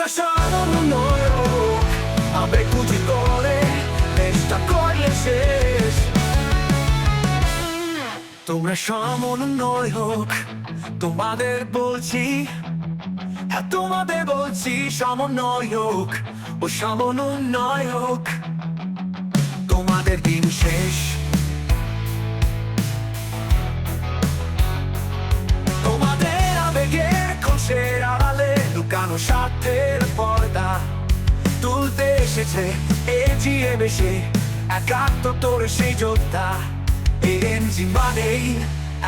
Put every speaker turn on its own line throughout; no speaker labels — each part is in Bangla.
lasciarono noi A bekutitore Nesta korleses তোমরা সামন নয় হোক, তোমাদের বলছি হ্যাঁ তোমাদের বলছি সামন নয় হোক, ও সামন নয় হোক। তোমাদের দিন শেষ স্বার্থের পর্দা তুলতে এসেছে এগিয়ে বেশি একাত্তর সেই যোদ্ধা। এনজি মানেই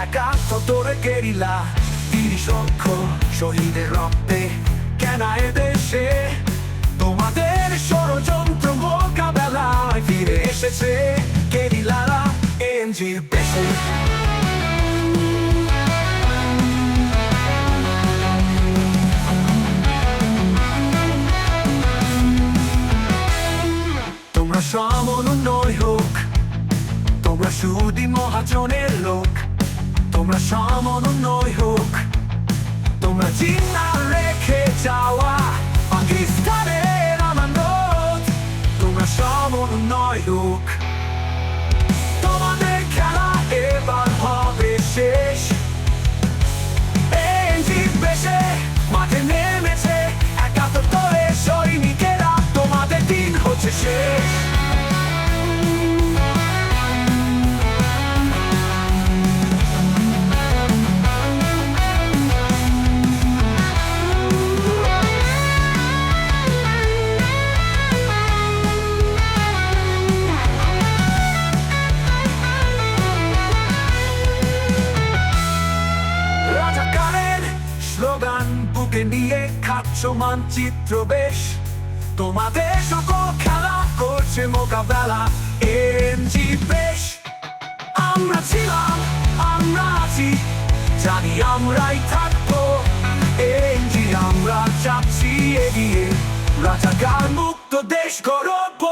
একাত্তর গেরিলা। তিরিশ লক্ষ শহীদের রক্তে কেনা দেশে? তোমাদের ষড়যন্ত্র মোকাবেলায় ফিরে এসেছে গেরিলারা এনজির বেশে তোমরা সমন্বয় হোক, তোমরা সুদি মহাজনের লোক, তোমরা সমন্বয় হোক, তোমরা চিন্তা রেখে যাওয়া পাকিস্তানের আমানত তোমরা সমন্বয় হোক। তোমাদের খেলা এবার হবে শেষ। এনজি বেশে, মাঠে নেমেছে, একাত্তরে সৈনিকেরা, তোমাদের দিন হচ্ছে শেষ। খাচ্ছ মানচিত্র বেশ। তোমাদের সকল খেলা করছে মোকাবেলা এনজি বেশ। আমরা ছিলাম, আমরা আছি, জানি আমরাই থাকব। এনজি আমরা চাচ্ছি এগিয়ে। রাজাকার মুক্ত দেশ গড়বো।